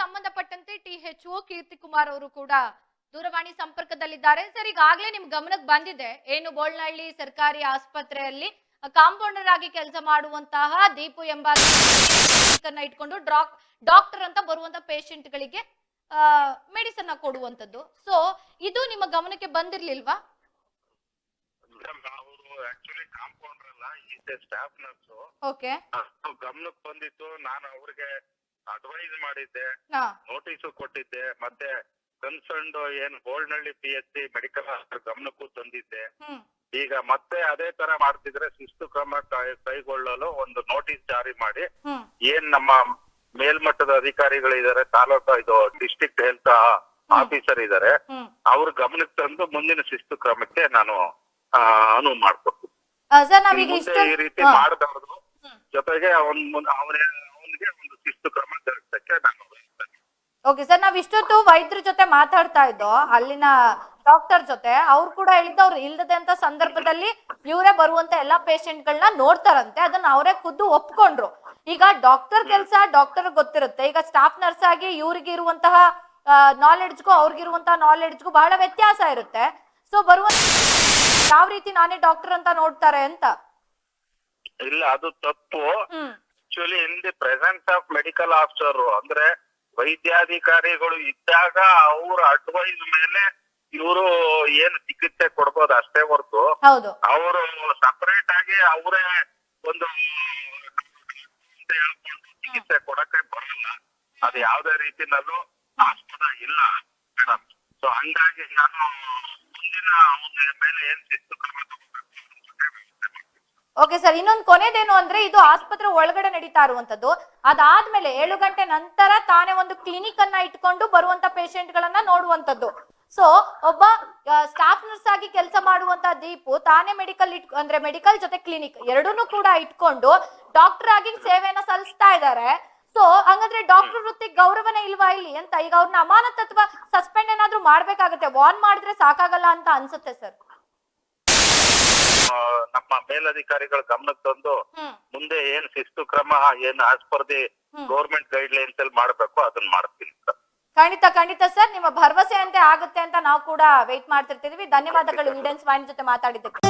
ಸಂಬಂಧಪಟ್ಟಂತೆ T H O Keerthi Kumar ಅವರು ಕೂಡ ದೂರವಾಣಿ ಸಂಪರ್ಕದಲ್ಲಿದ್ದಾರೆ. ಸರ್ ಈಗಾಗಲೇ ನಿಮ್ ಗಮನಕ್ಕೆ ಬಂದಿದೆ. ಏನು ಬೋಳ್ನಹಳ್ಳಿ ಸರ್ಕಾರಿ ಆಸ್ಪತ್ರೆಯಲ್ಲಿ ಕಾಂಪೌಂಡರ್ ಆಗಿ ಕೆಲಸ ಮಾಡುವಂತಹ ದೀಪು ಎಂಬ ಇಟ್ಕೊಂಡು ಡಾಕ್ ಡಾಕ್ಟರ್ ಅಂತ ಬರುವಂತ ಪೇಷಂಟ್ ಗಳಿಗೆ ಮೆಡಿಸನ್ ಕೊಡುವಂತದ್ದು ಸೊ ಇದು ನಿಮ್ಮ ಗಮನಕ್ಕೆ ಬಂದಿರ್ಲಿಲ್ವಾ? ಮೇಡಮ್ ಅವರು ಆಕ್ಚುಲಿ ಕಾಂಪೌಂಡರ್ ಅಲ್ಲ ಈಸ್ ಸ್ಟಾಫ್ ನರ್ಸು ಓಕೆ. ಗಮನಕ್ಕೆ ಬಂದಿತ್ತು ನಾನು ಅವ್ರಿಗೆ ಅಡ್ವೈಸ್ ಮಾಡಿದ್ದೆ ಹಾ. ನೋಟಿಸು ಕೊಟ್ಟಿದ್ದೆ ಮತ್ತೆ ಕನ್ಸರ್ನ್ ಏನ್ ಗೋಲ್ಡ್ನಳ್ಳಿ ಪಿ ಎಚ್ ಸಿ ಮೆಡಿಕಲ್ ಗಮನಕ್ಕೂ ತಂದಿದ್ದೆ. ಹ್ಮ್. ಈಗ ಮತ್ತೆ ಅದೇ ತರ ಮಾಡ್ತಿದ್ರೆ ಶಿಸ್ತು ಕ್ರಮ ಕೈ- ಕೈಗೊಳ್ಳಲು ಒಂದು ನೋಟಿಸ್ ಜಾರಿ ಮಾಡಿ. ಹ್ಮ್. ಏನ್ ನಮ್ಮ ಮೇಲ್ಮಟ್ಟದ ಅಧಿಕಾರಿಗಳಿದ್ದಾರೆ ತಾಲೂಕು ಇದು ಡಿಸ್ಟ್ರಿಕ್ಟ್ ಹೆಲ್ತ್ ಆಫೀಸರ್ ಇದ್ದಾರೆ ಹ್ಮ್. ಅವ್ರ ಗಮನಕ್ಕೆ ತಂದು ಮುಂದಿನ ಶಿಸ್ತು ಕ್ರಮಕ್ಕೆ ನಾನು ಆ, ಅನುವು ಮಾಡ್ಕೊಡ್ತೀನಿ. ಸರ್ ನಾವೀಗ ಮುಂದೆ ಈ ರೀತಿ ಹಾ. ಮಾಡಬಾರ್ದು. ಜೊತೆಗೆ ಅವನ್ ಅವನೇ ಅವನಿಗೆ ಒಂದು ಶಿಸ್ತು ಕ್ರಮ ಜರುಗಿಸಕ್ಕೆ ನಾನು ಬಯಸ್ತೇನೆ. ಓಕೆ ಸರ್ ನಾವ್ ಇಷ್ಟೊತ್ತು ವೈದ್ಯರ ಜೊತೆ ಮಾತಾಡ್ತಾ ಇದ್ದೋ ಅಲ್ಲಿನ ಡಾಕ್ಟರ್ ಜೊತೆ ಅವ್ರು ಕೂಡ ಹೇಳಿದ್ದು ಅವ್ರು ಇಲ್ದದೆ ಅಂತ ಸಂದರ್ಭದಲ್ಲಿ ಇವರೇ ಬರುವಂತ ಎಲ್ಲಾ ಪೇಷಂಟ್ ಗಳನ್ನ ನೋಡ್ತಾರಂತೆ ಅದನ್ನ ಅವರೇ ಖುದ್ದು ಒಪ್ಕೊಂಡ್ರು. ಈಗ ಡಾಕ್ಟರ್ ಕೆಲಸ ಡಾಕ್ಟರ್ ಗೊತ್ತಿರುತ್ತೆ. ಈಗ ಸ್ಟಾಫ್ ನರ್ಸ್ ಆಗಿ ಇವ್ರಿಗೆ ಇರುವಂತಹ ನಾಲೆಡ್ಜ್ಗೂ ಅವ್ರಿಗಿರುವಂತಹ ನಾಲೆಡ್ಜ್ಗೂ ಬಹಳ ವ್ಯತ್ಯಾಸ ಇರುತ್ತೆ. ಸೊ ಬರುವಂತ ಯಾವ ರೀತಿ ನಾನೇ ಡಾಕ್ಟರ್ ಅಂತ ನೋಡ್ತಾರೆ ಅಂತ? ಇಲ್ಲ ಅದು ತಪ್ಪು. Actually in the presence of medical officer ಅಂದ್ರೆ ವೈದ್ಯಾಧಿಕಾರಿಗಳು ಇದ್ದಾಗ ಅವ್ರ ಅಡ್ವೈಸ್ ಮೇಲೆ ಇವರು ಏನು ಚಿಕಿತ್ಸೆ ಕೊಡ್ಬೋದು ಅಷ್ಟೇ ಹೊರತು. ಹೌದು. ಅವರು ಸಪರೇಟ್ ಆಗಿ ಅವರೇ ಒಂದು ಚಿಕಿತ್ಸೆ ಕೊಡಕ್ಕೆ ಬರಲ್ಲ. ಅದು ಯಾವ್ದೇ ರೀತಿನಲ್ಲೂ ಆಸ್ಪದ ಇಲ್ಲ ಮೇಡಮ್. ಸೊ ಹಂಗಾಗಿ ನಾನು ಮುಂದಿನ ಮೇಲೆ ಏನ್ ಶಿಸ್ತು ಕ್ರಮ ಓಕೆ ಸರ್ ಇನ್ನೊಂದು ಕೊನೆದೇನು ಅಂದ್ರೆ ಇದು ಆಸ್ಪತ್ರೆ ಒಳಗಡೆ ನಡೀತಾ ಇರುವಂತದ್ದು. ಅದಾದ್ಮೇಲೆ ಏಳು ಗಂಟೆ ನಂತರ ತಾನೇ ಒಂದು ಕ್ಲಿನಿಕ್ ಅನ್ನ ಇಟ್ಕೊಂಡು ಬರುವಂತ ಪೇಷಂಟ್ ಗಳನ್ನ ನೋಡುವಂತದ್ದು. ಸೊ ಒಬ್ಬ ಸ್ಟಾಫ್ ನರ್ಸ್ ಆಗಿ ಕೆಲಸ ಮಾಡುವಂತ ದೀಪು ತಾನೇ ಮೆಡಿಕಲ್ ಇಟ್, ಅಂದ್ರೆ ಮೆಡಿಕಲ್ ಜೊತೆ ಕ್ಲಿನಿಕ್ ಎರಡನ್ನೂ ಕೂಡ ಇಟ್ಕೊಂಡು ಡಾಕ್ಟರ್ ಆಗಿ ಸೇವೆಯನ್ನ ಸಲ್ಲಿಸ್ತಾ ಇದ್ದಾರೆ ಸೊ ಹಂಗಂದ್ರೆ ಡಾಕ್ಟರ್ ವೃತ್ತಿ ಗೌರವನೇ ಇಲ್ವಾ ಇಲ್ಲಿ ಅಂತ ಈಗ ಅವ್ರನ್ನ ಅಮಾನತ್ ಅಥವಾ ಸಸ್ಪೆಂಡ್ ಏನಾದ್ರೂ ಮಾಡ್ಬೇಕಾಗತ್ತೆ. ವಾರ್ನ್ ಮಾಡಿದ್ರೆ ಸಾಕಾಗಲ್ಲ ಅಂತ ಅನ್ಸುತ್ತೆ ಸರ್ ನಮ್ಮ ಮೇಲಧಿಕಾರಿಗಳ ಗಮನಕ್ಕೆ ತಂದು ಹ್ಮ್. ಮುಂದೆ ಏನ್ ಶಿಸ್ತು ಕ್ರಮ ಏನ್ as per the hmm. Government guidelines ಅಲ್ಲಿ ಮಾಡ್ಬೇಕು ಅದನ್ನ ಮಾಡ್ತೀನಿ ಸರ್. ಖಂಡಿತ ಖಂಡಿತ ಸರ್. ನಿಮ್ಮ ಭರವಸೆ ಅಂತೆ ಆಗುತ್ತೆ ಅಂತ ನಾವು ಕೂಡ ವೇಟ್ ಮಾಡ್ತಿರ್ತೀವಿ ಧನ್ಯವಾದಗಳು. ಇಂಡಿಯನ್ಸ್ ವಾಣಿ ಜೊತೆ ಮಾತಾಡಿದ್ದಕ್ಕೆ.